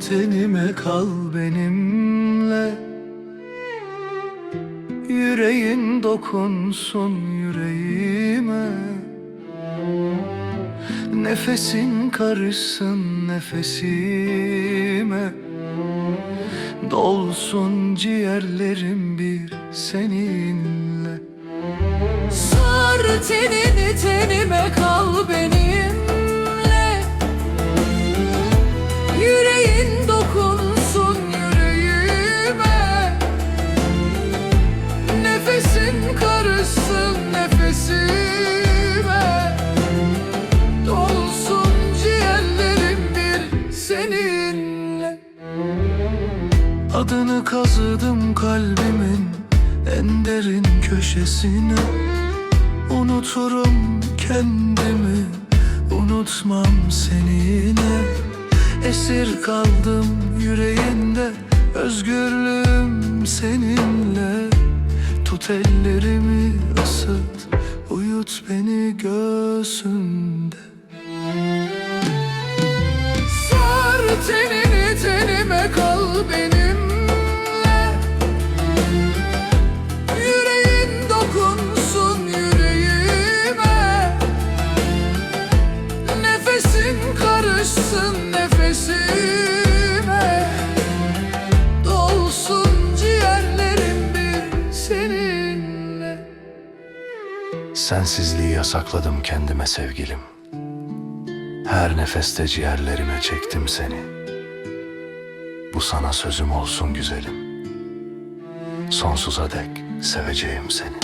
tenime kal benimle. Yüreğin dokunsun yüreğime. Nefesin karışsın nefesime. Dolsun ciğerlerim bir seninle. Sar tenini tenime kal benimle Adını kazıdım kalbimin en derin köşesine. Unuturum kendimi, unutmam seni yine. Esir kaldım yüreğinde, özgürlüğüm seninle. Tut ellerimi ısıt, Sensizliği yasakladım kendime sevgilim. Her nefeste ciğerlerime çektim seni. Bu sana sözüm olsun güzelim. Sonsuza dek seveceğim seni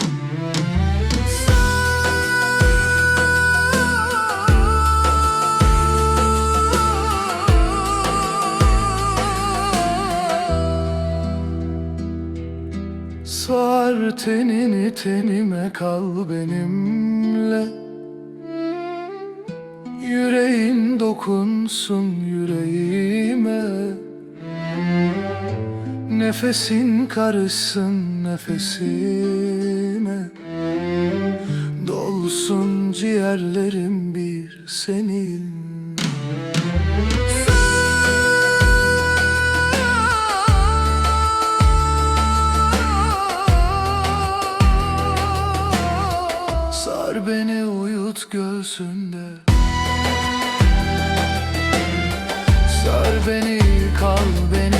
Sar tenini tenime kal benimle. Yüreğin dokunsun yüreğime. Nefesin karışsın nefesime. Dolsun ciğerlerim bir senin Sar beni uyut göğsünde. Sar beni kal beni